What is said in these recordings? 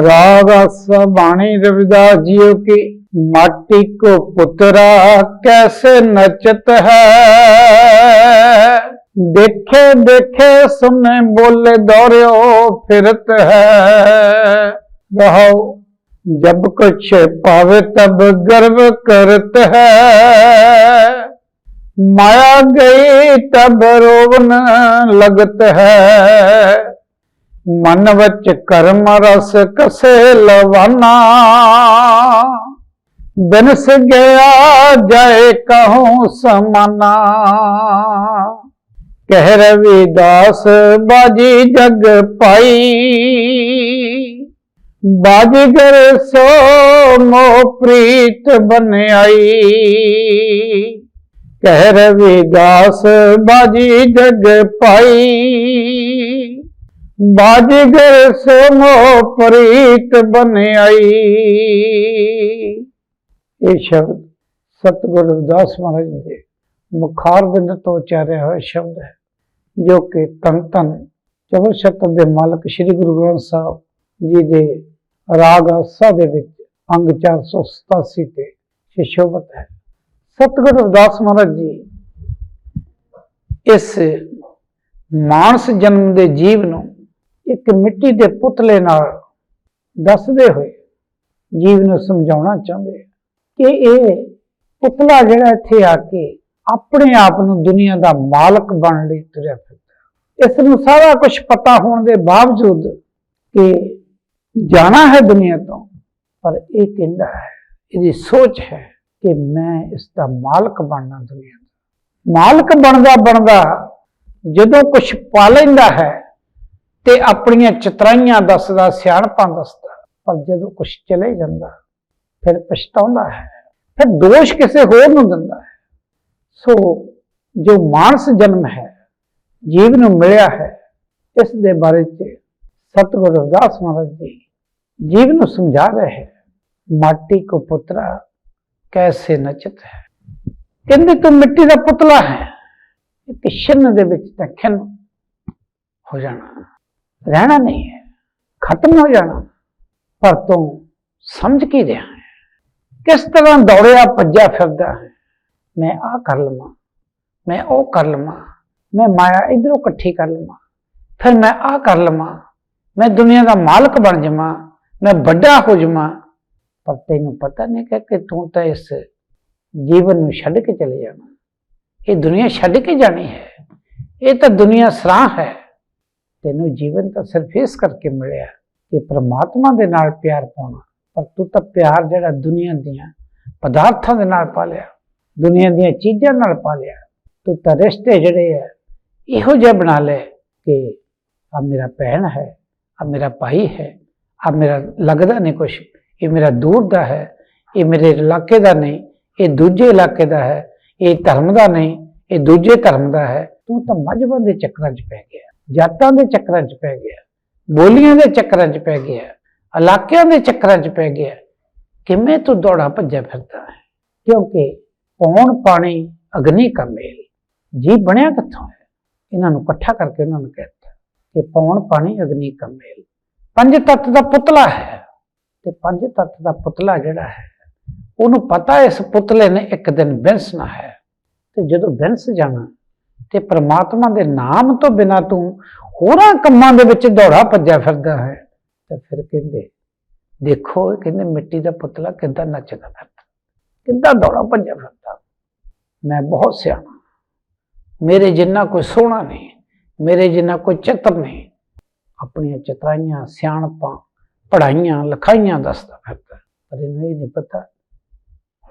ਰਾਗ ਅਸ ਬਾਣੀ ਰਵਿਦਾਸ ਜੀਓ ਕੀ ਮਾਟੀ ਕੋ ਪੁੱਤਰਾ ਕੈਸੇ ਨਚਤ ਹੈ? ਦੇਖੇ ਦੇਖੇ ਸੁਨੇ ਬੋਲੇ ਦੌਰਿਓ ਫਿਰਤ ਹੈ। ਬਹੁ ਜਬ ਕੁਛ ਪਾਵੇ ਤਬ ਗਰਵ ਕਰਤ ਹੈ। ਮਾਇਆ ਗਈ ਤਬ ਰੋਵਨ ਲਗਤ ਹੈ। ਮਨ ਵਿੱਚ ਕਰਮ ਰਸ ਕਸੇ ਲਵਾਨਾ ਬਿਨਸ ਗਿਆ ਜੈ ਕਹੂੰ ਸਮਾਨਾ। ਕਹਿ ਰਵਿਦਾਸ ਬਾਜੀ ਜਗ ਪਾਈ। ਬਾਜੀਗਰ ਸੋ ਮੋ ਪ੍ਰੀਤ ਬਨਆਈ। ਕਹਿ ਰਵਿਦਾਸ ਬਾਜੀ ਜਗ ਪਾਈ। ਬਾਜੀਗਰ ਸਮੋ ਪ੍ਰੀਤ ਬਨ ਇਹ ਸ਼ਬਦ ਸਤਿਗੁਰੂ ਰਵਿਦਾਸ ਮਹਾਰਾਜ ਦੇ ਮੁਖਾਰ ਬਿੰਦ ਤੋਂ ਉਚਾਰਿਆ ਹੋਇਆ ਸ਼ਬਦ ਹੈ, ਜੋ ਕਿ ਤਨ ਤਨ ਚਵਰ ਸ਼ਬਦ ਦੇ ਮਾਲਕ ਸ੍ਰੀ ਗੁਰੂ ਗ੍ਰੰਥ ਸਾਹਿਬ ਜੀ ਦੇ ਰਾਗ ਆਸਾ ਦੇ ਵਿੱਚ ਅੰਗ 487 ਤੇ ਸ਼ਿਸ਼ੋਭਤ ਹੈ। ਸਤਿਗੁਰੂ ਰਵਿਦਾਸ ਮਹਾਰਾਜ ਜੀ, ਇਸ ਮਾਨਸ ਜਨਮ ਦੇ ਜੀਵ ਨੂੰ ਇੱਕ ਮਿੱਟੀ ਦੇ ਪੁਤਲੇ ਨਾਲ ਦੱਸਦੇ ਹੋਏ ਜੀਵ ਨੂੰ ਸਮਝਾਉਣਾ ਚਾਹੁੰਦੇ ਕਿ ਇਹ ਪੁਤਲਾ ਜਿਹੜਾ ਇੱਥੇ ਆ ਕੇ ਆਪਣੇ ਆਪ ਨੂੰ ਦੁਨੀਆ ਦਾ ਮਾਲਕ ਬਣਨ ਲਈ ਤੁਰਿਆ ਫਿਰਦਾ। ਇਸ ਨੂੰ ਸਾਰਾ ਕੁਝ ਪਤਾ ਹੋਣ ਦੇ ਬਾਵਜੂਦ ਕਿ ਜਾਣਾ ਹੈ ਦੁਨੀਆ ਤੋਂ, ਪਰ ਇਹ ਕਹਿੰਦਾ ਹੈ, ਇਹਦੀ ਸੋਚ ਹੈ ਕਿ ਮੈਂ ਇਸ ਦਾ ਮਾਲਕ ਬਣਨਾ ਦੁਨੀਆ ਦਾ। ਮਾਲਕ ਬਣਦਾ ਬਣਦਾ ਜਦੋਂ ਕੁਝ ਪਾ ਲੈਂਦਾ ਹੈ ਤੇ ਆਪਣੀਆਂ ਚਤਰਾਈਆਂ ਦੱਸਦਾ, ਸਿਆਣਪਾਂ ਦੱਸਦਾ, ਪਰ ਜਦੋਂ ਕੁਝ ਚਲੇ ਜਾਂਦਾ, ਫਿਰ ਪਛਤਾਉਂਦਾ ਹੈ, ਫਿਰ ਦੋਸ਼ ਕਿਸੇ ਹੋਰ ਨੂੰ ਦਿੰਦਾ ਹੈ। ਸੋ ਜੋ ਮਾਨਸ ਜਨਮ ਹੈ, ਜੀਵ ਨੂੰ ਮਿਲਿਆ ਹੈ, ਇਸ ਦੇ ਬਾਰੇ ਚ ਸਤਿਗੁਰੂ ਰਵਿਦਾਸ ਮਹਾਰਾਜ ਜੀ ਜੀਵ ਨੂੰ ਸਮਝਾ ਰਹੇ ਹੈ, ਮਾਟੀ ਕੋ ਪੁੱਤਰਾ ਕੈਸੇ ਨਚਤ ਹੈ? ਕਹਿੰਦੇ ਤੂੰ ਮਿੱਟੀ ਦਾ ਪੁਤਲਾ ਹੈ, ਇੱਕ ਛਿੰਨ ਦੇ ਵਿੱਚ ਤਾਂ ਖਿੰਨ ਹੋ ਜਾਣਾ। ਰਹਿਣਾ ਨਹੀਂ ਹੈ, ਖਤਮ ਹੋ ਜਾਣਾ। ਪਰ ਤੂੰ ਸਮਝ ਕੀ ਰਿਹਾ ਹੈ? ਕਿਸ ਤਰ੍ਹਾਂ ਦੌੜਿਆ, ਭੱਜਿਆ ਫਿਰਦਾ ਹੈ? ਮੈਂ ਆਹ ਕਰ ਲਵਾਂ, ਮੈਂ ਉਹ ਕਰ ਲਵਾਂ, ਮੈਂ ਮਾਇਆ ਇਧਰੋਂ ਇਕੱਠੀ ਕਰ ਲਵਾਂ। ਫਿਰ ਮੈਂ ਆਹ ਕਰ ਲਵਾਂ, ਮੈਂ ਦੁਨੀਆ ਦਾ ਮਾਲਕ ਬਣ ਜਾਵਾਂ, ਮੈਂ ਵੱਡਾ ਹੋ ਜਾਵਾਂ। ਪਰ ਤੈਨੂੰ ਪਤਾ ਨਹੀਂ ਕਿ ਕਿ ਤੂੰ ਤਾਂ ਇਸ ਜੀਵਨ ਨੂੰ ਛੱਡ ਕੇ ਚਲੇ ਜਾਣਾ। ਇਹ ਦੁਨੀਆ ਛੱਡ ਕੇ ਜਾਣੀ ਹੈ। ਇਹ ਤਾਂ ਦੁਨੀਆ ਸਰਾਂ ਹੈ। ਤੈਨੂੰ ਜੀਵਨ ਤਾਂ ਸਿਰਫ ਇਸ ਕਰਕੇ ਮਿਲਿਆ ਕਿ ਪ੍ਰਮਾਤਮਾ ਦੇ ਨਾਲ ਪਿਆਰ ਪਾਉਣਾ। ਪਰ ਤੂੰ ਤਾਂ ਪਿਆਰ ਜਿਹੜਾ ਦੁਨੀਆ ਦੀਆਂ ਪਦਾਰਥਾਂ ਦੇ ਨਾਲ ਪਾ ਲਿਆ, ਦੁਨੀਆ ਦੀਆਂ ਚੀਜ਼ਾਂ ਨਾਲ ਪਾ ਲਿਆ। ਤੂੰ ਤਾਂ ਰਿਸ਼ਤੇ ਜਿਹੜੇ ਆ, ਇਹੋ ਜਿਹੇ ਬਣਾ ਲੈ ਕਿ ਆ ਮੇਰਾ ਭੈਣ ਹੈ ਆ ਮੇਰਾ ਭਾਈ ਹੈ ਆ ਮੇਰਾ ਲੱਗਦਾ ਨਹੀਂ ਕੁਛ, ਇਹ ਮੇਰਾ ਦੂਰ ਦਾ ਹੈ, ਇਹ ਮੇਰੇ ਇਲਾਕੇ ਦਾ ਨਹੀਂ, ਇਹ ਦੂਜੇ ਇਲਾਕੇ ਦਾ ਹੈ, ਇਹ ਧਰਮ ਦਾ ਨਹੀਂ, ਇਹ ਦੂਜੇ ਧਰਮ ਦਾ ਹੈ। ਤੂੰ ਤਾਂ ਮਜਬਾਂ ਦੇ ਚੱਕਰਾਂ 'ਚ ਪੈ ਗਿਆ। ਜਾਤਾਂ ਦੇ ਚੱਕਰਾਂ 'ਚ ਪੈ ਗਿਆ, ਬੋਲੀਆਂ ਦੇ ਚੱਕਰਾਂ 'ਚ ਪੈ ਗਿਆ, ਇਲਾਕਿਆਂ ਦੇ ਚੱਕਰਾਂ 'ਚ ਪੈ ਗਿਆ, ਕਿਵੇਂ ਤੂੰ ਦੌੜਾ ਭੱਜਿਆ ਫਿਰਦਾ ਹੈ? ਕਿਉਂਕਿ ਪੌਣ, ਪਾਣੀ, ਅਗਨੀ ਕਾ ਮੇਲ ਜੀ ਬਣਿਆ ਕਿੱਥੋਂ ਹੈ? ਇਹਨਾਂ ਨੂੰ ਇਕੱਠਾ ਕਰਕੇ ਉਹਨਾਂ ਨੂੰ ਕਹਿਤਾ ਕਿ ਪੌਣ, ਪਾਣੀ, ਅਗਨੀ ਕਾ ਮੇਲ। ਪੰਜ ਤੱਤ ਦਾ ਪੁਤਲਾ ਹੈ ਤੇ ਪੰਜ ਤੱਤ ਦਾ ਪੁਤਲਾ ਜਿਹੜਾ ਹੈ, ਉਹਨੂੰ ਪਤਾ ਇਸ ਪੁਤਲੇ ਨੇ ਇੱਕ ਦਿਨ ਵਿੰਸਣਾ ਹੈ। ਤੇ ਜਦੋਂ ਵਿੰਸ ਜਾਣਾ ਤੇ ਪ੍ਰਮਾਤਮਾ ਦੇ ਨਾਮ ਤੋਂ ਬਿਨਾ ਤੂੰ ਹੋਰਾਂ ਕੰਮਾਂ ਦੇ ਵਿੱਚ ਦੌੜਾ ਭੱਜਿਆ ਫਿਰਦਾ ਹੈ। ਤਾਂ ਫਿਰ ਕਹਿੰਦੇ, ਦੇਖੋ ਇਹ ਕਹਿੰਦੇ, ਮਿੱਟੀ ਦਾ ਪੁਤਲਾ ਕਿੱਦਾਂ ਨੱਚਦਾ ਫਿਰਦਾ, ਕਿੱਦਾਂ ਦੌੜਾ ਭੱਜਿਆ ਫਿਰਦਾ। ਮੈਂ ਬਹੁਤ ਸਿਆਣਾ, ਮੇਰੇ ਜਿੰਨਾ ਕੋਈ ਸੋਹਣਾ ਨਹੀਂ, ਮੇਰੇ ਜਿੰਨਾ ਕੋਈ ਚਤਰ ਨਹੀਂ, ਆਪਣੀਆਂ ਚਤਰਾਈਆਂ ਸਿਆਣਪਾਂ ਪੜਾਈਆਂ ਲਿਖਾਈਆਂ ਦੱਸਦਾ ਫਿਰਦਾ। ਪਰ ਇਹਨੂੰ ਇਹ ਨਹੀਂ ਪਤਾ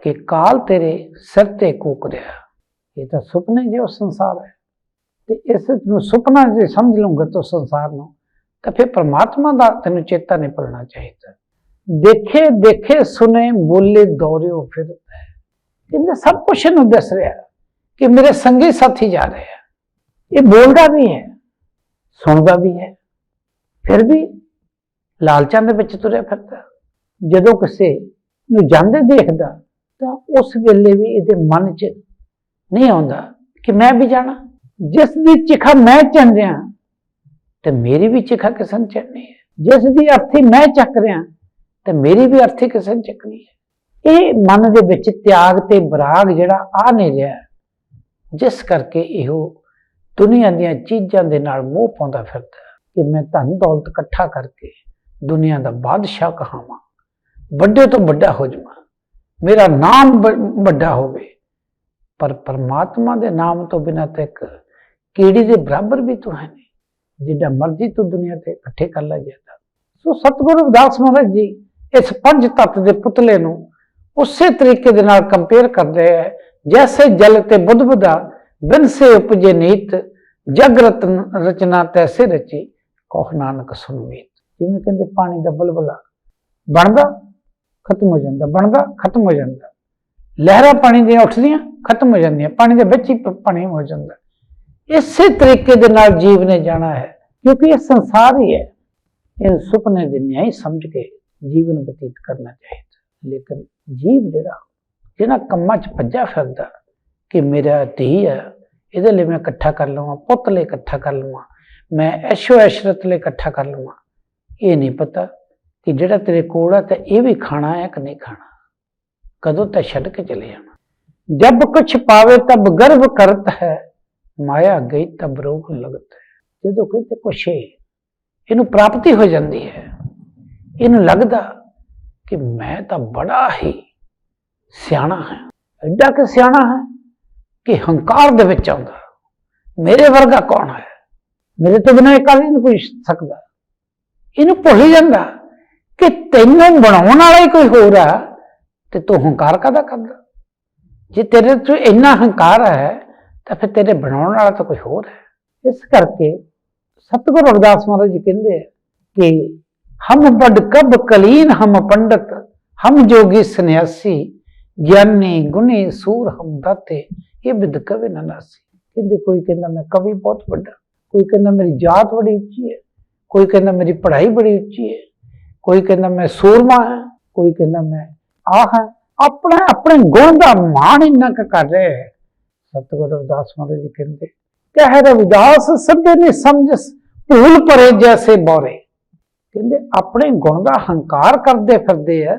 ਕਿ ਕਾਲ ਤੇਰੇ ਸਿਰ ਤੇ ਕੂਕ ਰਿਹਾ ਇਹ ਤਾਂ ਸੁਪਨੇ ਜਿਹੋ ਸੰਸਾਰ ਹੈ। ਤੇ ਇਸ ਨੂੰ ਸੁਪਨਾ ਜੇ ਸਮਝ ਲੂੰਗਾ ਤਾਂ ਸੰਸਾਰ ਨੂੰ, ਤਾਂ ਫਿਰ ਪ੍ਰਮਾਤਮਾ ਦਾ ਤੈਨੂੰ ਚੇਤਾ ਨਹੀਂ ਭੁੱਲਣਾ ਚਾਹੀਦਾ। ਦੇਖੇ ਦੇਖੇ, ਸੁਨੇ, ਬੋਲੇ ਦੌੜਿਓ ਫਿਰਦਾ ਹੈ ਕਹਿੰਦੇ ਸਭ ਕੁਝ ਨੂੰ ਦੱਸ ਰਿਹਾ ਕਿ ਮੇਰੇ ਸੰਗੀ ਸਾਥੀ ਜਾ ਰਹੇ ਆ। ਇਹ ਬੋਲਦਾ ਵੀ ਹੈ, ਸੁਣਦਾ ਵੀ ਹੈ, ਫਿਰ ਵੀ ਲਾਲਚਾਂ ਦੇ ਵਿੱਚ ਤੁਰਿਆ ਫਿਰਦਾ। ਜਦੋਂ ਕਿਸੇ ਨੂੰ ਜਾਂਦੇ ਦੇਖਦਾ, ਤਾਂ ਉਸ ਵੇਲੇ ਵੀ ਇਹਦੇ ਮਨ 'ਚ ਨਹੀਂ ਆਉਂਦਾ ਕਿ ਮੈਂ ਵੀ ਜਾਣਾ। ਜਿਸ ਦੀ ਚਿਖਾ ਮੈਂ ਚੰਨ ਰਿਹਾ, ਤੇ ਮੇਰੀ ਵੀ ਚਿਖਾ ਕਿਸਨ ਚੜਨੀ ਹੈ। ਜਿਸ ਦੀ ਅਰਥੀ ਮੈਂ ਚੱਕ ਰਿਹਾ, ਤੇ ਮੇਰੀ ਵੀ ਅਰਥੀ ਕਿਸੇ ਨੇ ਚੱਕਣੀ ਹੈ। ਇਹ ਮਨ ਦੇ ਵਿੱਚ ਤਿਆਗ ਤੇ ਬਰਾਗ ਜਿਹੜਾ ਆ ਨਹੀਂ ਰਿਹਾ। ਜਿਸ ਕਰਕੇ ਇਹੋ ਦੁਨੀਆ ਦੀਆਂ ਚੀਜ਼ਾਂ ਦੇ ਨਾਲ ਮੋਹ ਪਾਉਂਦਾ ਫਿਰਦਾ ਕਿ ਮੈਂ ਧਨ ਦੌਲਤ ਇਕੱਠਾ ਕਰਕੇ ਦੁਨੀਆ ਦਾ ਬਾਦਸ਼ਾਹ ਕਹਾਵਾਂ। ਵੱਡੇ ਤੋਂ ਵੱਡਾ ਹੋ ਜਾਵਾਂ। ਮੇਰਾ ਨਾਮ ਵੱਡਾ ਹੋਵੇ। ਪਰ ਪਰਮਾਤਮਾ ਦੇ ਨਾਮ ਤੋਂ ਬਿਨਾਂ ਤਾਂ ਇੱਕ ਕੀੜੀ ਦੇ ਬਰਾਬਰ ਵੀ ਤੂੰ ਹੈ ਨਹੀਂ ਜਿੱਡਾ ਮਰਜ਼ੀ ਤੂੰ ਦੁਨੀਆ ਤੇ ਇਕੱਠੇ ਕਰ ਲੈ ਜਾਂਦਾ ਸੋ ਸਤਿਗੁਰੂ ਰਵਿਦਾਸ ਮਹਾਰਾਜ ਜੀ ਇਸ ਪੰਜ ਤੱਤ ਦੇ ਪੁਤਲੇ ਨੂੰ ਉਸੇ ਤਰੀਕੇ ਦੇ ਨਾਲ ਕੰਪੇਅਰ ਕਰਦੇ ਹੈ, ਜੈਸੇ ਜਲ ਤੇ ਬੁੱਧ ਬੁਦਾ ਬਿਨ ਸੇ ਉਪਜੇ ਨੀਤ, ਜਗ ਰਤਨ ਰਚਨਾ ਤੈਸੇ ਰਚੀ, ਕਹੁ ਨਾਨਕ ਸੁਨਮੀਤ ਜਿਵੇਂ ਕਹਿੰਦੇ ਪਾਣੀ ਦਾ ਬੁਲਬੁਲਾ ਬਣਦਾ, ਖਤਮ ਹੋ ਜਾਂਦਾ, ਬਣਦਾ, ਖਤਮ ਹੋ ਜਾਂਦਾ। ਲਹਿਰਾਂ ਪਾਣੀ ਦੀਆਂ ਉੱਠਦੀਆਂ ਖਤਮ ਹੋ ਜਾਂਦੀਆਂ ਪਾਣੀ ਦੇ ਵਿੱਚ ਹੀ ਪ- ਪਾਣੀ ਹੋ ਜਾਂਦਾ ਇਸੇ ਤਰੀਕੇ ਦੇ ਨਾਲ ਜੀਵ ਨੇ ਜਾਣਾ ਹੈ, ਕਿਉਂਕਿ ਇਹ ਸੰਸਾਰ ਹੀ ਹੈ। ਇਹ ਸੁਪਨੇ ਦੇ ਨਿਆਈ ਸਮਝ ਕੇ ਜੀਵਨ ਬਤੀਤ ਕਰਨਾ ਚਾਹੀਦਾ ਲੇਕਿਨ ਜੀਵ ਜਿਹੜਾ, ਜਿਹਨਾਂ ਕੰਮਾਂ 'ਚ ਭੱਜਾ ਫਿਰਦਾ, ਕਿ ਮੇਰਾ ਧੀ ਹੈ, ਇਹਦੇ ਲਈ ਮੈਂ ਇਕੱਠਾ ਕਰ ਲਵਾਂ, ਪੁੱਤ ਲਈ ਇਕੱਠਾ ਕਰ ਲਵਾਂ, ਮੈਂ ਐਸ਼ੋ ਐਸ਼ਰਤ ਲਈ ਇਕੱਠਾ ਕਰ ਲਵਾਂ, ਇਹ ਨਹੀਂ ਪਤਾ ਕਿ ਜਿਹੜਾ ਤੇਰੇ ਕੋਲ ਆ ਤਾਂ ਇਹ ਵੀ ਖਾਣਾ ਹੈ ਕਿ ਨਹੀਂ ਖਾਣਾ। ਕਦੋਂ ਤਾਂ ਛੱਡ ਕੇ ਚਲੇ ਜਾਣਾ। ਜਬ ਕੁਛ ਪਾਵੇ ਤਬ ਗਰਭ ਕਰਤ ਹੈ, ਮਾਇਆ ਗਈ ਤਬ ਰੋਗ ਲਗਤ ਹੈ। ਜਦੋਂ ਕਿਤੇ ਕੁਛ ਇਹਨੂੰ ਪ੍ਰਾਪਤੀ ਹੋ ਜਾਂਦੀ ਹੈ। ਇਹਨੂੰ ਲੱਗਦਾ ਕਿ ਮੈਂ ਤਾਂ ਬੜਾ ਹੀ ਸਿਆਣਾ ਹਾਂ। ਐਡਾ ਕਿ ਸਿਆਣਾ ਹੈ ਕਿ ਹੰਕਾਰ ਦੇ ਵਿੱਚ ਆਉਂਦਾ। ਮੇਰੇ ਵਰਗਾ ਕੌਣ ਹੈ? ਮੇਰੇ ਤੋਂ ਬਿਨਾਂ ਇਹ ਕਰ ਨਹੀਂ ਕੋਈ ਸਕਦਾ? ਇਹਨੂੰ ਭੁੱਲ ਜਾਂਦਾ ਕਿ ਤੈਨੂੰ ਬਣਾਉਣ ਵਾਲਾ ਹੀ ਕੋਈ ਹੋਰ ਆ ਤੇ ਤੂੰ ਹੰਕਾਰ ਕਾਹਦਾ ਕਰਦਾ? ਜੇ ਤੇਰੇ ਚ ਇੰਨਾ ਹੰਕਾਰ ਹੈ, ਤਾਂ ਫਿਰ ਤੇਰੇ ਬਣਾਉਣ ਵਾਲਾ ਤਾਂ ਕੋਈ ਹੋਰ ਹੈ। ਇਸ ਕਰਕੇ ਸਤਿਗੁਰੂ ਰਵਿਦਾਸ ਮਹਾਰਾਜ ਜੀ ਕਹਿੰਦੇ ਆ ਕਿ ਹਮ ਬੜ ਕਬ ਕਲੀਨ, ਹਮ ਪੰਡਤ, ਹਮ ਜੋਗੀ ਸੰਨਿਆਸੀ, ਗਿਆਨੀ ਗੁਣੀ ਸੂਰ ਹਮ ਦਾਤੇ, ਇਹ ਬਿਦ ਕਵੇ ਨਾ ਨਾਸੀ। ਕਹਿੰਦੇ ਕੋਈ ਕਹਿੰਦਾ ਮੈਂ ਕਵੀ ਬਹੁਤ ਵੱਡਾ, ਕੋਈ ਕਹਿੰਦਾ ਮੇਰੀ ਜਾਤ ਬੜੀ ਉੱਚੀ ਹੈ, ਕੋਈ ਕਹਿੰਦਾ ਮੇਰੀ ਪੜ੍ਹਾਈ ਬੜੀ ਉੱਚੀ ਹੈ, ਕੋਈ ਕਹਿੰਦਾ ਮੈਂ ਸੂਰਮਾ ਹਾਂ, ਕੋਈ ਕਹਿੰਦਾ ਮੈਂ ਆਹ ਹਾਂ। ਆਪਣਾ ਆਪਣੇ ਗੁਣ ਦਾ ਮਾਣ ਇੰਨਾ ਕੁ ਕਰ ਰਿਹਾ ਹੈ। ਸਤਿਗੁਰੂ ਰਵਿਦਾਸ ਮਹਾਰਾਜ ਜੀ ਕਹਿੰਦੇ, ਕਹਿ ਰਵਿਦਾਸ ਸਭੇ ਨੇ ਸਮਝ, ਭੂਲ ਪਰੇ ਜੈਸੇ ਬੋਰੇ ਕਹਿੰਦੇ, ਆਪਣੇ ਗੁਣ ਦਾ ਹੰਕਾਰ ਕਰਦੇ ਫਿਰਦੇ ਆ,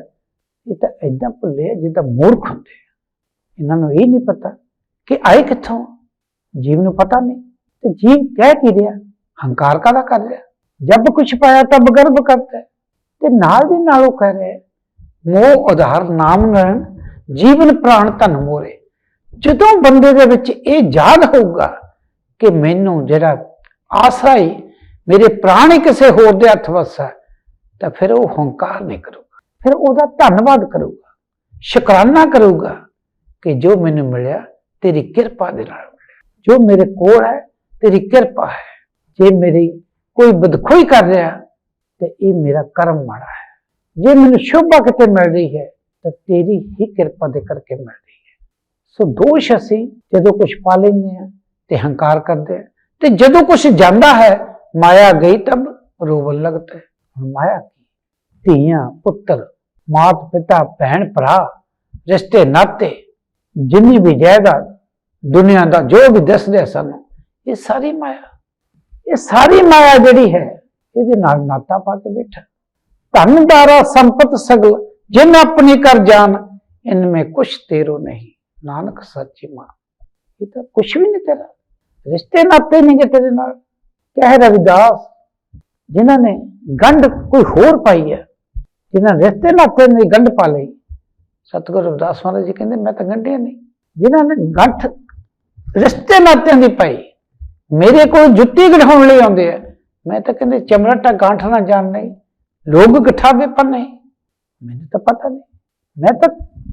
ਇਹ ਤਾਂ ਐਦਾਂ ਭੁੱਲੇ ਆ ਜਿੱਦਾਂ ਮੂਰਖ ਹੁੰਦੇ ਆ। ਇਹਨਾਂ ਨੂੰ ਇਹ ਨਹੀਂ ਪਤਾ ਕਿ ਆਏ ਕਿੱਥੋਂ ਜੀਵ ਨੂੰ ਪਤਾ ਨਹੀਂ, ਤੇ ਜੀਵ ਕਹਿ ਕੀ ਰਿਹਾ? ਹੰਕਾਰ ਕਾਹਦਾ ਕਰ ਰਿਹਾ? ਜਬ ਕੁਛ ਪਾਇਆ ਤਬ ਗਰਭ ਕਰਦਾ ਹੈ। ਤੇ ਨਾਲ ਦੀ ਨਾਲ ਉਹ ਕਹਿ ਰਿਹਾ ਮੋਹ ਉਧਾਰ ਨਾਮ ਨਰਨ ਜੀਵਨ ਪ੍ਰਾਣ ਧਨ ਮੋਰੇ। ਜਦੋਂ ਬੰਦੇ ਦੇ ਵਿੱਚ ਇਹ ਯਾਦ ਹੋਊਗਾ ਕਿ ਮੈਨੂੰ ਜਿਹੜਾ ਆਸਰਾ ਹੀ ਮੇਰੇ ਪ੍ਰਾਣ ਹੀ ਕਿਸੇ ਹੋਰ ਦੇ ਹੱਥ ਵੱਸ ਹੈ ਤਾਂ ਫਿਰ ਉਹ ਹੰਕਾਰ ਨਹੀਂ ਕਰੂਗਾ। ਫਿਰ ਉਹਦਾ ਧੰਨਵਾਦ ਕਰੂਗਾ, ਸ਼ੁਕਰਾਨਾ ਕਰੂਗਾ ਕਿ ਜੋ ਮੈਨੂੰ ਮਿਲਿਆ, ਤੇਰੀ ਕਿਰਪਾ ਦੇ ਨਾਲ ਮਿਲਿਆ। ਜੋ ਮੇਰੇ ਕੋਲ ਹੈ, ਤੇਰੀ ਕਿਰਪਾ ਹੈ। ਜੇ ਮੇਰੀ ਕੋਈ ਬਦਖੋਈ ਕਰ ਰਿਹਾ, ਤੇ ਇਹ ਮੇਰਾ ਕਰਮ ਮਾੜਾ ਹੈ। ਜੇ ਮੈਨੂੰ ਸ਼ੋਭਾ ਕਿਤੇ ਮਿਲ ਰਹੀ ਹੈ, ਤਾਂ ਤੇਰੀ ਹੀ ਕਿਰਪਾ ਦੇ ਕਰਕੇ ਮਿਲ ਰਹੀ ਹੈ। ਸੋ ਦੋਸ਼ ਅਸੀਂ ਜਦੋਂ ਕੁਝ ਪਾ ਲੈਂਦੇ ਆ ਤੇ ਹੰਕਾਰ ਕਰਦੇ ਆ ਤੇ ਜਦੋਂ ਕੁਝ ਜਾਂਦਾ ਹੈ, ਮਾਇਆ ਗਈ ਤਬ ਰੋਵਣ ਲੱਗਦਾ ਹੈ। ਹੁਣ ਮਾਇਆ ਕੀ? ਧੀਆਂ, ਪੁੱਤਰ ਮਾਤ ਪਿਤਾ ਭੈਣ, ਭਰਾ, ਰਿਸ਼ਤੇ, ਨਾਤੇ, ਜਿੰਨੀ ਵੀ ਜਾਇਦਾਦ ਦੁਨੀਆ ਦਾ ਜੋ ਵੀ ਦੱਸਦੇ ਆ ਸਾਨੂੰ, ਇਹ ਸਾਰੀ ਮਾਇਆ, ਇਹ ਸਾਰੀ ਮਾਇਆ ਜਿਹੜੀ ਹੈ, ਇਹਦੇ ਨਾਲ ਨਾਤਾ ਪਾ ਕੇ ਬੈਠਾ। ਧਨਦਾਰਾ ਸੰਪਤ ਸਗਲ, ਜਿਨ ਆਪਣੀ ਕਰ ਜਾਨ, ਇਨਮੇ ਕੁਛ ਤੇਰੋ ਨਹੀਂ। ਨਾਨਕ ਸੱਚੀ ਮਾਂ ਇਹ ਤਾਂ ਕੁਛ ਵੀ ਨਹੀਂ ਤੇਰਾ। ਰਿਸ਼ਤੇ ਨਾਤੇ ਨਹੀਂ ਗੇ ਤੇਰੇ ਨਾਲ। ਕਹਿ ਰਵਿਦਾਸ, ਜਿਨ੍ਹਾਂ ਨੇ ਗੰਢ ਕੋਈ ਹੋਰ ਪਾਈ ਹੈ, ਜਿਨ੍ਹਾਂ ਰਿਸ਼ਤੇ ਨਾਤੇ ਨੇ ਗੰਢ ਪਾ ਲਈ। ਸਤਿਗੁਰੂ ਰਵਿਦਾਸ ਮਹਾਰਾਜ ਜੀ ਕਹਿੰਦੇ, ਮੈਂ ਤਾਂ ਗੰਢਿਆ ਨਹੀਂ। ਜਿਨ੍ਹਾਂ ਨੇ ਗੰਠ ਰਿਸ਼ਤੇ ਨਾਤਿਆਂ ਦੀ ਪਾਈ। ਮੇਰੇ ਕੋਲ ਜੁੱਤੀ ਗਠਾਉਣ ਲਈ ਆਉਂਦੇ ਆ। ਮੈਂ ਤਾਂ ਕਹਿੰਦੇ ਚਮੜਾਟਾ ਗਾਂਠ ਨਾ ਜਾਣ ਨਹੀਂ। ਲੋਕ ਗਠਾਵੇ ਪਰ ਨਹੀਂ। ਮੈਨੂੰ ਤਾਂ ਪਤਾ ਨਹੀਂ। ਮੈਂ ਤਾਂ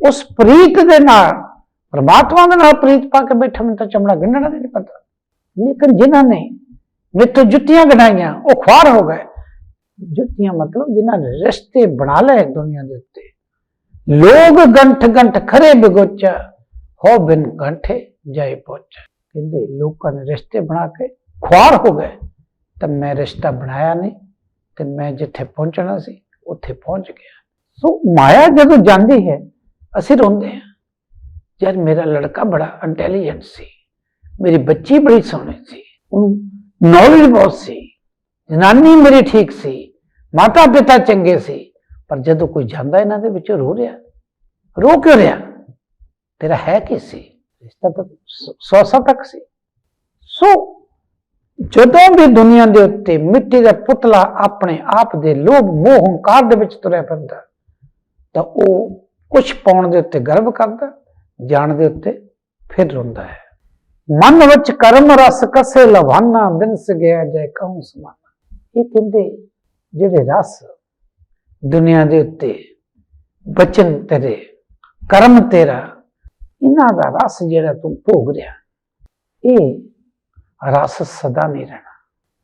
ਉਸ ਪ੍ਰੀਤ ਦੇ ਨਾਲ, ਪਰਮਾਤਮਾ ਦੇ ਨਾਲ ਪ੍ਰੀਤ ਪਾ ਕੇ ਬੈਠਾ, ਮੈਨੂੰ ਤਾਂ ਚਮੜਾ ਗੰਢਣਾ ਨਹੀਂ ਪਤਾ। ਲੇਕਿਨ ਜਿਨ੍ਹਾਂ ਨੇ ਮੇਥੋਂ ਜੁੱਤੀਆਂ ਗਣਾਈਆਂ, ਉਹ ਖੁਆਰ ਹੋ ਗਏ। ਜੁੱਤੀਆਂ ਮਤਲਬ ਜਿਨ੍ਹਾਂ ਨੇ ਰਿਸ਼ਤੇ ਬਣਾ ਲਏ ਦੁਨੀਆ ਦੇ ਉੱਤੇ। ਲੋਗ ਗੰਠ ਗੰਠ ਖਰੇ ਬਗੋਚਾ, ਹੋ ਬਿਨ ਗੰਠੇ ਜਾਏ ਪਹੁੰਚਾ ਕਹਿੰਦੇ ਲੋਕਾਂ ਨੇ ਰਿਸ਼ਤੇ ਬਣਾ ਕੇ ਖੁਆਰ ਹੋ ਗਏ, ਤਾਂ ਮੈਂ ਰਿਸ਼ਤਾ ਬਣਾਇਆ ਨਹੀਂ। ਤੇ ਮੈਂ ਜਿੱਥੇ ਪਹੁੰਚਣਾ ਸੀ, ਉੱਥੇ ਪਹੁੰਚ ਗਿਆ। ਸੋ ਮਾਇਆ ਜਦੋਂ ਜਾਂਦੀ ਹੈ, ਅਸੀਂ ਰੋਂਦੇ ਹਾਂ। ਯਾਰ ਮੇਰਾ ਲੜਕਾ ਬੜਾ ਇੰਟੈਲੀਜੈਂਟ ਸੀ। ਮੇਰੀ ਬੱਚੀ ਬੜੀ ਸੋਹਣੀ ਸੀ। ਉਹਨੂੰ ਨੌਲੇਜ ਬਹੁਤ ਸੀ। ਜਨਾਨੀ ਮੇਰੀ ਠੀਕ ਸੀ। ਮਾਤਾ ਪਿਤਾ ਚੰਗੇ ਸੀ। ਪਰ ਜਦੋਂ ਕੋਈ ਜਾਂਦਾ ਇਹਨਾਂ ਦੇ ਵਿੱਚੋਂ ਰੋ ਰਿਹਾ, ਰੋ ਕਿਉਂ ਰਿਹਾ? ਤੇਰਾ ਹੈ ਕੀ ਸੀ? ਰਿਸ਼ਤਾ ਤਾਂ ਸ- ਸੌਸਾ ਤੱਕ ਸੀ। ਸੋ ਜਦੋਂ ਵੀ ਦੁਨੀਆ ਦੇ ਉੱਤੇ ਮਿੱਟੀ ਦਾ ਪੁਤਲਾ ਆਪਣੇ ਆਪ ਦੇ ਲੋਭ, ਮੋਹ, ਹੰਕਾਰ ਦੇ ਵਿੱਚ ਤੁਰਿਆ ਫਿਰਦਾ, ਤਾਂ ਉਹ ਕੁਝ ਪਾਉਣ ਦੇ ਉੱਤੇ ਗਰਵ ਕਰਦਾ, ਜਾਣ ਦੇ ਉੱਤੇ ਫਿਰ ਰੋਂਦਾ ਹੈ। ਮਨ ਵਿੱਚ ਕਰਮ ਰਸ ਕਸੇ ਲਵਾਨਾ ਬਿਨਸ ਗਿਆ ਜੈ ਕਹੂੰ ਸਮਾਨਾ। ਇਹ ਕਹਿੰਦੇ, ਜਿਹੜੇ ਰਸ ਦੁਨੀਆ ਦੇ ਉੱਤੇ ਬਚਨ ਤੇਰੇ, ਕਰਮ ਤੇਰਾ, ਇਹਨਾਂ ਦਾ ਰਸ ਜਿਹੜਾ ਤੂੰ ਭੋਗ ਰਿਹਾ, ਇਹ ਰਸ ਸਦਾ ਨਹੀਂ ਰਹਿਣਾ।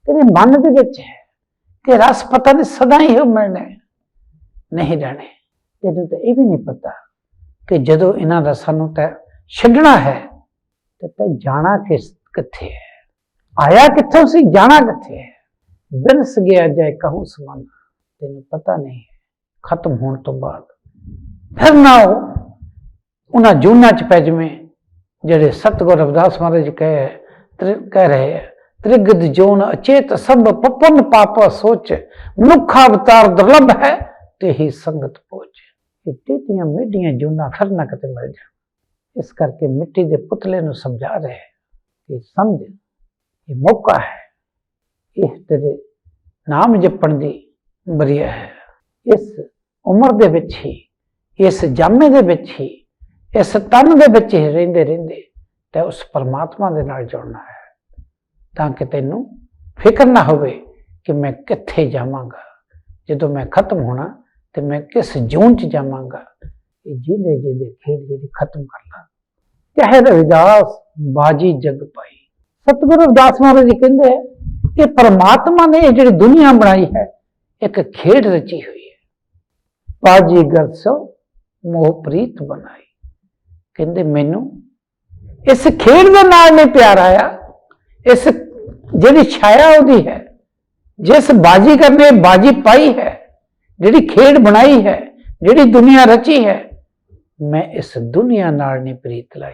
ਤੇਰੇ ਮਨ ਦੇ ਵਿੱਚ ਹੈ ਕਿ ਰਸ ਪਤਾ ਨਹੀਂ ਸਦਾ ਹੀ ਮਿਲਣਾ ਨਹੀਂ ਰਹਿਣੇ। ਤੈਨੂੰ ਤਾਂ ਇਹ ਵੀ ਨਹੀਂ ਪਤਾ ਕਿ ਜਦੋਂ ਇਹਨਾਂ ਰਸਾਂ ਨੂੰ ਤੈ ਛੱਡਣਾ ਹੈ, ਤੇ ਤੈ ਜਾਣਾ ਕਿਸ ਕਿੱਥੇ ਹੈ? ਆਇਆ ਕਿੱਥੋਂ ਸੀ, ਜਾਣਾ ਕਿੱਥੇ ਹੈ? ਬਿਨਸ ਗਿਆ ਜਾਏ ਕਹੂੰ ਸਮਾਨ। ਤੈਨੂੰ ਪਤਾ ਨਹੀਂ ਹੈ, ਖਤਮ ਹੋਣ ਤੋਂ ਬਾਅਦ। ਫਿਰ ਨਾ ਉਹਨਾਂ ਜੂਨਾਂ ਚ ਪੈ ਜਵੇਂ ਜਿਹੜੇ ਸਤਗੁਰ ਰਵਿਦਾਸ ਮਹਾਰਾਜ ਕਹੇ ਕਹਿ ਰਹੇ ਹੈ ਤ੍ਰਿਗਦ ਜੋਨ ਅਚੇਤ ਸਭ ਪਪਨ ਪਾਪ ਸੋਚ, ਮਨੁੱਖ ਅਵਤਾਰ ਦੁਰਲਭ ਹੈ, ਤੇ ਹੀ ਸੰਗਤ ਪੋਚ ਇਹ ਟੇਟੀਆਂ ਮੇਡੀਆਂ ਜੂਨਾਂ ਫਿਰ ਨਾ ਕਿਤੇ ਮਿਲ ਜਾਣ। ਇਸ ਕਰਕੇ ਮਿੱਟੀ ਦੇ ਪੁਤਲੇ ਨੂੰ ਸਮਝਾ ਰਹੇ ਕਿ ਸਮਝ, ਇਹ ਮੌਕਾ ਹੈ। ਇਹ ਤੇਰੇ ਨਾਮ ਜਪਣ ਦੀ ਬਰੀਆ ਹੈ। ਇਸ ਉਮਰ ਦੇ ਵਿੱਚ ਹੀ, ਇਸ ਜਾਮੇ ਦੇ ਵਿੱਚ ਹੀ, ਇਸ ਤਨ ਦੇ ਵਿੱਚ ਹੀ ਰਹਿੰਦੇ ਰਹਿੰਦੇ ਤੇ ਉਸ ਪਰਮਾਤਮਾ ਦੇ ਨਾਲ ਜੁੜਨਾ ਹੈ। ਤਾਂ ਕਿ ਤੈਨੂੰ ਫਿਕਰ ਨਾ ਹੋਵੇ ਕਿ ਮੈਂ ਕਿੱਥੇ ਜਾਵਾਂਗਾ। ਜਦੋਂ ਮੈਂ ਖਤਮ ਹੋਣਾ ਤੇ ਮੈਂ ਕਿਸ ਜੂਨ ਚ ਜਾਵਾਂਗਾ। ਇਹ ਜਿਹਦੇ ਜਿਹਦੇ ਖੇਡ ਜਿਹੜੀ ਖਤਮ ਕਰ ਲਾ। ਚਾਹੇ ਰਵਿਦਾਸ ਬਾਜੀ ਜਗ ਪਾਈ। ਸਤਿਗੁਰੂ ਰਵਿਦਾਸ ਮਹਾਰਾਜ ਜੀ ਕਹਿੰਦੇ ਹੈ ਕਿ ਪਰਮਾਤਮਾ ਨੇ ਇਹ ਜਿਹੜੀ ਦੁਨੀਆ ਬਣਾਈ ਹੈ, ਇੱਕ ਖੇਡ ਰਚੀ ਹੋਈ ਹੈ। ਬਾਜੀ ਗਰਸੋ ਮੋਹ ਪ੍ਰੀਤ ਬਣਾਈ। ਕਹਿੰਦੇ ਮੈਨੂੰ ਇਸ ਖੇਡ ਦੇ ਨਾਲ ਨਹੀਂ ਪਿਆਰ ਆਇਆ। ਇਸ ਜਿਹੜੀ ਛਾਇਆ ਉਹਦੀ ਹੈ, ਜਿਸ ਬਾਜ਼ੀ ਕਰਨੇ, ਬਾਜੀ ਪਾਈ ਹੈ, ਜਿਹੜੀ ਖੇਡ ਬਣਾਈ ਹੈ, ਜਿਹੜੀ ਦੁਨੀਆ ਰਚੀ ਹੈ, ਮੈਂ ਇਸ ਦੁਨੀਆ ਨਾਲ ਨਹੀਂ ਪ੍ਰੀਤ ਲਾਈ।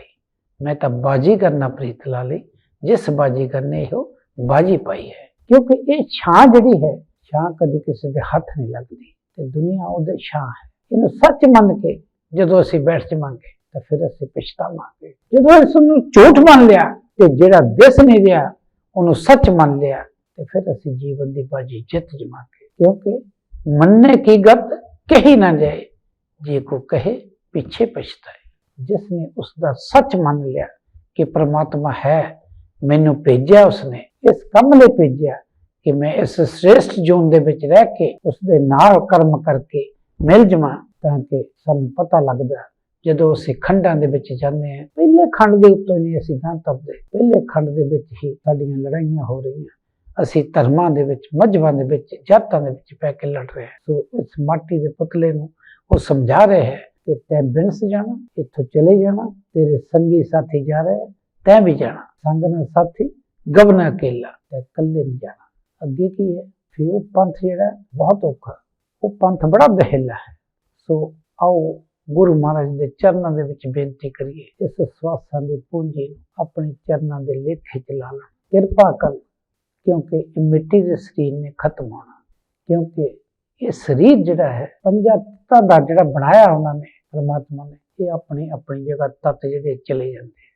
ਮੈਂ ਤਾਂ ਬਾਜ਼ੀ ਕਰਨਾ ਪ੍ਰੀਤ ਲਾ ਲਈ। ਜਿਸ ਬਾਜ਼ੀ ਕਰਨੇ ਇਹੋ ਬਾਜੀ ਪਾਈ ਹੈ। ਕਿਉਂਕਿ ਇਹ ਛਾਂ ਜਿਹੜੀ ਹੈ, ਛਾਂ ਕਦੀ ਕਿਸੇ ਦੇ ਹੱਥ ਨਹੀਂ ਲੱਗਦੀ। ਤੇ ਦੁਨੀਆ ਉਹਦੇ ਛਾਂ ਹੈ। ਇਹਨੂੰ ਸੱਚ ਮੰਨ ਕੇ ਜਦੋਂ ਅਸੀਂ ਬੈਠ ਜਾਵਾਂਗੇ ਤਾਂ ਫਿਰ ਅਸੀਂ ਪਛਤਾਵਾਂਗੇ। ਜਦੋਂ ਇਸ ਨੂੰ ਝੂਠ ਮੰਨ ਲਿਆ ਤੇ ਜਿਹੜਾ ਦਿਸ ਨਹੀਂ ਰਿਹਾ, ਉਹਨੂੰ ਸੱਚ ਮੰਨ ਲਿਆ, ਤੇ ਫਿਰ ਅਸੀਂ ਜੀਵਨ ਦੀ ਬਾਜੀ ਜਿੱਤ ਜਾਵਾਂਗੇ ਕਿਉਂਕਿ ਮੰਨੇ ਕੀ ਗਤ ਕਹੀ ਨਾ ਜਾਏ। ਜੇ ਕੋ ਕਹੇ, ਪਿੱਛੇ ਪਛਤਾਏ। ਜਿਸ ਨੇ ਉਸ ਦਾ ਸੱਚ ਮੰਨ ਲਿਆ ਕਿ ਪ੍ਰਮਾਤਮਾ ਹੈ, ਮੈਨੂੰ ਭੇਜਿਆ ਉਸਨੇ, ਇਸ ਕੰਮ ਲਈ ਭੇਜਿਆ ਕਿ ਮੈਂ ਇਸ ਸ੍ਰੇਸ਼ਟ ਜੋਨ ਦੇ ਵਿੱਚ ਰਹਿ ਕੇ ਉਸ ਦੇ ਨਾਲ ਕਰਮ ਕਰਕੇ ਮਿਲ ਜਾਵਾਂ, ਤਾਂ ਕਿ ਸਾਨੂੰ ਪਤਾ ਲੱਗਦਾ ਜਦੋਂ ਅਸੀਂ ਖੰਡਾਂ ਦੇ ਵਿੱਚ ਜਾਂਦੇ ਹਾਂ ਪਹਿਲੇ ਖੰਡ ਦੇ ਉੱਤੋਂ ਨਹੀਂ ਅਸੀਂ ਗਾਂ ਤਪਦੇ। ਪਹਿਲੇ ਖੰਡ ਦੇ ਵਿੱਚ ਹੀ ਸਾਡੀਆਂ ਲੜਾਈਆਂ ਹੋ ਰਹੀਆਂ। ਅਸੀਂ ਧਰਮਾਂ ਦੇ ਵਿੱਚ ਮਜ਼ਬਾਂ ਦੇ ਵਿੱਚ ਜਾਤਾਂ ਦੇ ਵਿੱਚ ਪੈ ਕੇ ਲੜ ਰਹੇ ਹਾਂ। ਸੋ ਇਸ ਮਾਟੀ ਦੇ ਪੁਤਲੇ ਨੂੰ ਉਹ ਸਮਝਾ ਰਹੇ ਹੈ ਕਿ ਤੈਂ ਬਿਨਸ ਜਾਣਾ ਇੱਥੋਂ ਚਲੇ ਜਾਣਾ ਤੇਰੇ ਸੰਗੀ ਸਾਥੀ ਜਾ ਰਹੇ ਹੈ, ਤੈਂ ਵੀ ਜਾਣਾ। ਸੰਗ ਨਾਲ ਸਾਥੀ ਗਵਨਾ ਕੇਲਾ ਤੇ ਇਕੱਲੇ ਨਹੀਂ ਜਾਣਾ। ਅੱਗੇ ਕੀ ਹੈ? ਫਿਰ ਉਹ ਪੰਥ ਜਿਹੜਾ ਬਹੁਤ ਔਖਾ। ਉਹ ਪੰਥ ਬੜਾ ਦਹਿਲਾ ਹੈ। ਸੋ ਆਓ ਗੁਰੂ ਮਹਾਰਾਜ ਦੇ ਚਰਨਾਂ ਦੇ ਵਿੱਚ ਬੇਨਤੀ ਕਰੀਏ, ਇਸ ਸਵਾਸਾਂ ਦੀ ਪੂੰਜੀ ਨੂੰ ਆਪਣੇ ਚਰਨਾਂ ਦੇ ਲੇਖੇ ਚ ਲਾ ਲੈਣ ਕਿਰਪਾ ਕਰ, ਕਿਉਂਕਿ ਇਹ ਮਿੱਟੀ ਦੇ ਸਰੀਰ ਨੇ ਖਤਮ ਹੋਣਾ। ਕਿਉਂਕਿ ਇਹ ਸਰੀਰ ਜਿਹੜਾ ਹੈ, ਪੰਜਾਂ ਤੱਤਾਂ ਦਾ ਜਿਹੜਾ ਬਣਾਇਆ ਉਹਨਾਂ ਨੇ, ਪਰਮਾਤਮਾ ਨੇ, ਇਹ ਆਪਣੀ ਆਪਣੀ ਜਗ੍ਹਾ ਤੱਤ ਜਿਹੜੇ ਚਲੇ ਜਾਂਦੇ।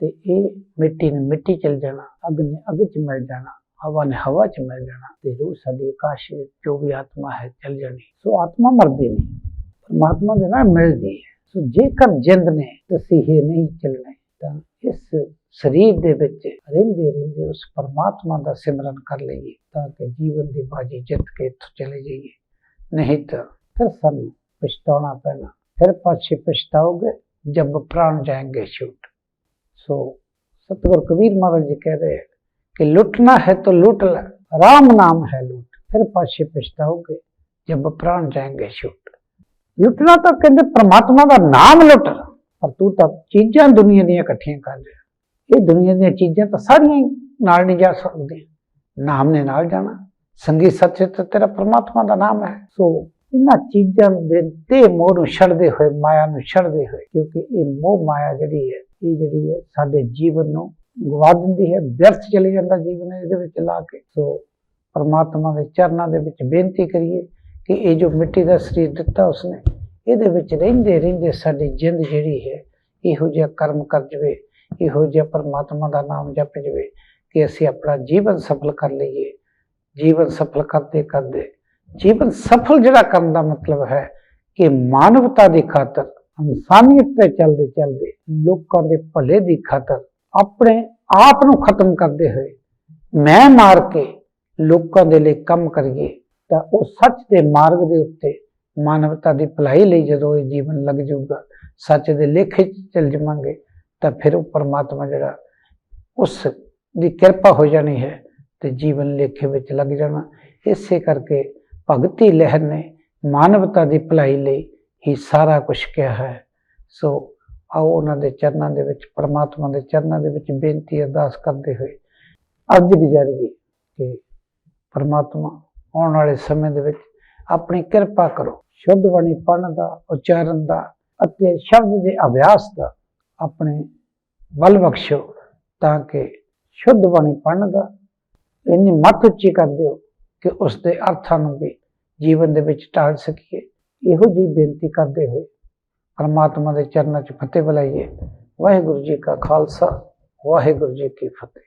ਤੇ ਇਹ ਮਿੱਟੀ ਨੇ ਮਿੱਟੀ ਚਲ ਜਾਣਾ, ਅੱਗ ਨੇ ਅੱਗ ਚ ਮਿਲ ਜਾਣਾ, ਹਵਾ ਨੇ ਹਵਾ ਚ ਮਿਲ ਜਾਣਾ, ਤੇ ਰੂਹ ਸਾਡੀ ਆਕਾਸ਼ ਜੋ ਵੀ ਆਤਮਾ ਹੈ ਚਲ ਜਾਣੀ, ਸੋ ਆਤਮਾ ਮਰਦੀ ਨਹੀਂ। ਪਰਮਾਤਮਾ ਦੇ ਨਾਲ ਮਿਲਦੀ ਹੈ। ਸੋ ਜੇਕਰ ਜਿੰਦ ਨੇ ਤਸੀਹੇ ਨਹੀਂ ਚੱਲਣਾ ਤਾਂ ਇਸ ਸਰੀਰ ਦੇ ਵਿੱਚ ਰਹਿੰਦੇ ਰਹਿੰਦੇ ਉਸ ਪਰਮਾਤਮਾ ਦਾ ਸਿਮਰਨ ਕਰ ਲਈਏ ਤਾਂ ਕਿ ਜੀਵਨ ਦੀ ਬਾਜੀ ਜਿੱਤ ਕੇ ਇੱਥੋਂ ਚਲੇ ਜਾਈਏ। ਨਹੀਂ ਤਾਂ ਫਿਰ ਸਾਨੂੰ ਪਛਤਾਉਣਾ ਪੈਣਾ। ਫਿਰ ਪਾਛੇ ਪਛਤਾਓਗੇ ਜਦ ਪ੍ਰਾਣ ਜਾਏਂਗੇ ਛੁੱਟ। ਸੋ ਸਤਿਗੁਰ ਕਬੀਰ ਮਹਾਰਾਜ ਜੀ ਕਹਿ ਰਹੇ ਕਿ ਲੁੱਟਣਾ ਹੈ ਤਾਂ ਲੁੱਟ ਲੈ, ਰਾਮ ਨਾਮ ਹੈ ਲੁੱਟ। ਫਿਰ ਪਾਛੇ ਪਛਤਾਓਗੇ ਜਦ ਪ੍ਰਾਣ ਜਾਏਂਗੇ ਛੁੱਟ। ਲੁੱਟਣਾ ਤਾਂ ਕਹਿੰਦੇ ਪ੍ਰਮਾਤਮਾ ਦਾ ਨਾਮ ਲੁੱਟ। ਪਰ ਤੂੰ ਤਾਂ ਚੀਜ਼ਾਂ ਦੁਨੀਆ ਦੀਆਂ ਇਕੱਠੀਆਂ ਕਰ ਰਿਹਾ ਇਹ ਦੁਨੀਆ ਦੀਆਂ ਚੀਜ਼ਾਂ ਤਾਂ ਸਾਰੀਆਂ ਹੀ ਨਾਲ ਨਹੀਂ ਜਾ ਸਕਦੀਆਂ। ਨਾਮ ਨੇ ਨਾਲ ਜਾਣਾ। ਸੰਗੀ ਸੱਚ ਤੇ ਤੇਰਾ ਪ੍ਰਮਾਤਮਾ ਦਾ ਨਾਮ ਹੈ। ਸੋ ਇਹਨਾਂ ਚੀਜ਼ਾਂ ਦੇ ਤੇ ਮੋਹ ਨੂੰ ਛੱਡਦੇ ਹੋਏ, ਮਾਇਆ ਨੂੰ ਛੱਡਦੇ ਹੋਏ, ਕਿਉਂਕਿ ਇਹ ਮੋਹ ਮਾਇਆ ਜਿਹੜੀ ਹੈ, ਇਹ ਜਿਹੜੀ ਹੈ ਸਾਡੇ ਜੀਵਨ ਨੂੰ ਗਵਾ ਦਿੰਦੀ ਹੈ। ਵਿਅਰਥ ਚਲੇ ਜਾਂਦਾ ਜੀਵਨ ਇਹਦੇ ਵਿੱਚ ਲਾ ਕੇ। ਸੋ ਪਰਮਾਤਮਾ ਦੇ ਚਰਨਾਂ ਦੇ ਵਿੱਚ ਬੇਨਤੀ ਕਰੀਏ ਕਿ ਇਹ ਜੋ ਮਿੱਟੀ ਦਾ ਸਰੀਰ ਦਿੱਤਾ ਉਸਨੇ, ਇਹਦੇ ਵਿੱਚ ਰਹਿੰਦੇ ਰਹਿੰਦੇ ਸਾਡੀ ਜਿੰਦ ਜਿਹੜੀ ਹੈ, ਇਹੋ ਜਿਹਾ ਕਰਮ ਕਰ ਜਵੇ, ਇਹੋ ਜਿਹਾ ਪਰਮਾਤਮਾ ਦਾ ਨਾਮ ਜਪ ਜਵੇ ਕਿ ਅਸੀਂ ਆਪਣਾ ਜੀਵਨ ਸਫਲ ਕਰ ਲਈਏ। ਜੀਵਨ ਸਫਲ ਕਰਦੇ ਕਰਦੇ, ਜੀਵਨ ਸਫਲ ਜਿਹੜਾ ਕਰਨ ਦਾ ਮਤਲਬ ਹੈ ਕਿ ਮਾਨਵਤਾ ਦੀ ਖਾਤਰ, ਇਨਸਾਨੀਅਤ ਤੇ ਚੱਲਦੇ ਚੱਲਦੇ, ਲੋਕਾਂ ਦੇ ਭਲੇ ਦੀ ਖਾਤਰ ਆਪਣੇ ਆਪ ਨੂੰ ਖਤਮ ਕਰਦੇ ਹੋਏ, ਮੈਂ ਮਾਰ ਕੇ ਲੋਕਾਂ ਦੇ ਲਈ ਕੰਮ ਕਰੀਏ। ਤਾਂ ਉਹ ਸੱਚ ਦੇ ਮਾਰਗ ਦੇ ਉੱਤੇ ਮਾਨਵਤਾ ਦੀ ਭਲਾਈ ਲਈ ਜਦੋਂ ਇਹ ਜੀਵਨ ਲੱਗ ਜਾਊਗਾ, ਸੱਚ ਦੇ ਲੇਖੇ 'ਚ ਚੱਲ ਜਾਵਾਂਗੇ, ਤਾਂ ਫਿਰ ਉਹ ਪਰਮਾਤਮਾ ਜਿਹੜਾ ਉਸ ਦੀ ਕਿਰਪਾ ਹੋ ਜਾਣੀ ਹੈ ਤੇ ਜੀਵਨ ਲੇਖੇ ਵਿੱਚ ਲੱਗ ਜਾਣਾ। ਇਸੇ ਕਰਕੇ ਭਗਤੀ ਲਹਿਰ ਨੇ ਮਾਨਵਤਾ ਦੀ ਭਲਾਈ ਲਈ ਹੀ ਸਾਰਾ ਕੁਝ ਕਿਹਾ ਹੈ। ਸੋ ਆਓ ਉਹਨਾਂ ਦੇ ਚਰਨਾਂ ਦੇ ਵਿੱਚ, ਪਰਮਾਤਮਾ ਦੇ ਚਰਨਾਂ ਦੇ ਵਿੱਚ ਬੇਨਤੀ ਅਰਦਾਸ ਕਰਦੇ ਹੋਏ ਅਰਜ਼ ਗੁਜ਼ਾਰੀਏ ਕਿ ਪਰਮਾਤਮਾ ਆਉਣ ਵਾਲੇ ਸਮੇਂ ਦੇ ਵਿੱਚ ਆਪਣੀ ਕਿਰਪਾ ਕਰੋ। ਸ਼ੁੱਧ ਬਾਣੀ ਪੜ੍ਹਨ ਦਾ, ਉਚਾਰਨ ਦਾ ਅਤੇ ਸ਼ਬਦ ਦੇ ਅਭਿਆਸ ਦਾ ਆਪਣੇ ਬਲ ਬਖਸ਼ੋ ਤਾਂ ਕਿ ਸ਼ੁੱਧ ਬਾਣੀ ਪੜ੍ਹਨ ਦਾ ਇੰਨੀ ਮੱਤ ਉੱਚੀ ਕਰ ਦਿਓ ਕਿ ਉਸ ਦੇ ਅਰਥਾਂ ਨੂੰ ਵੀ ਜੀਵਨ ਦੇ ਵਿੱਚ ਢਾਲ ਸਕੀਏ। ਇਹੋ ਜਿਹੀ ਬੇਨਤੀ ਕਰਦੇ ਹੋਏ ਪਰਮਾਤਮਾ ਦੇ ਚਰਨਾਂ 'ਚ ਫਤਿਹ ਬੁਲਾਈਏ। ਵਾਹਿਗੁਰੂ ਜੀ ਕਾ ਖਾਲਸਾ, ਵਾਹਿਗੁਰੂ ਜੀ ਕੀ ਫਤਿਹ।